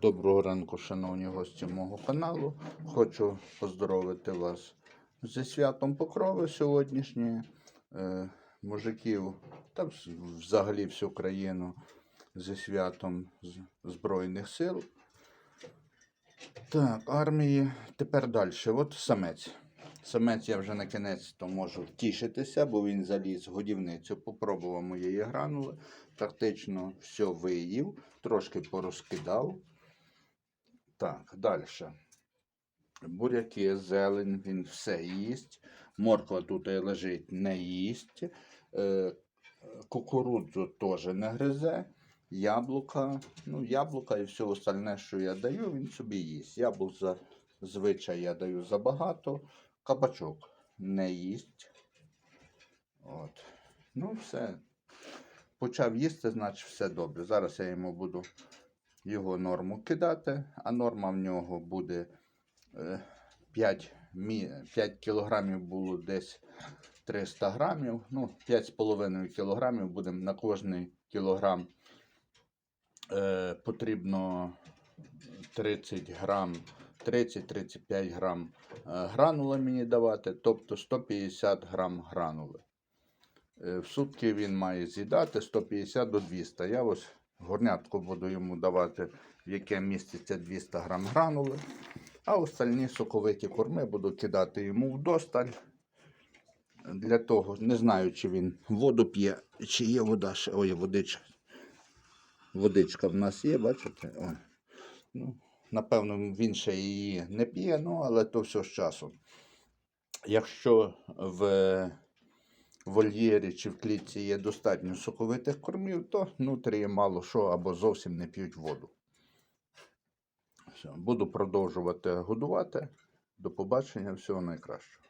Доброго ранку, шановні гості мого каналу. Хочу поздоровити вас зі святом Покрови сьогоднішнє. Е, мужиків та взагалі всю країну зі святом Збройних сил. Так, армії. Тепер далі. От самець. Самець я вже на кінець то можу тішитися, бо він заліз в годівницю, попробував моєї гранули. Практично все виїв, трошки порозкидав. Так, далі. Буряки, зелень, він все їсть. Морква тут лежить, не їсть. Е, кукурудзу теж не гризе. Яблука, ну, яблука і все остальне, що я даю, він собі їсть. Яблук за, звичай я даю забагато. Кабачок не їсть. От. Ну, все. Почав їсти, значить все добре. Зараз я йому буду його норму кидати, а норма в нього буде е, 5, 5 кілограмів було десь 300 грамів. Ну, 5,5 кілограмів будемо на кожний кілограм е, потрібно 30 грам, 30-35 грам е, гранули мені давати, тобто 150 грам гранули. Е, В сутки він має з'їдати 150 до 200. Я ось горнятку буду йому давати, в яке міститься 200 грам гранули. А остальні соковиті корми буду кидати йому вдосталь. Для того, не знаю, чи він воду п'є, чи є вода. Ой, водичка. Водичка в нас є, бачите? Ой. Ну, напевно, він ще її не п'є, ну, але то все з часом. Якщо в вольєрі чи в клітці є достатньо соковитих кормів, то нутрії мало що або зовсім не п'ють воду. Все, буду продовжувати годувати. До побачення, всього найкращого.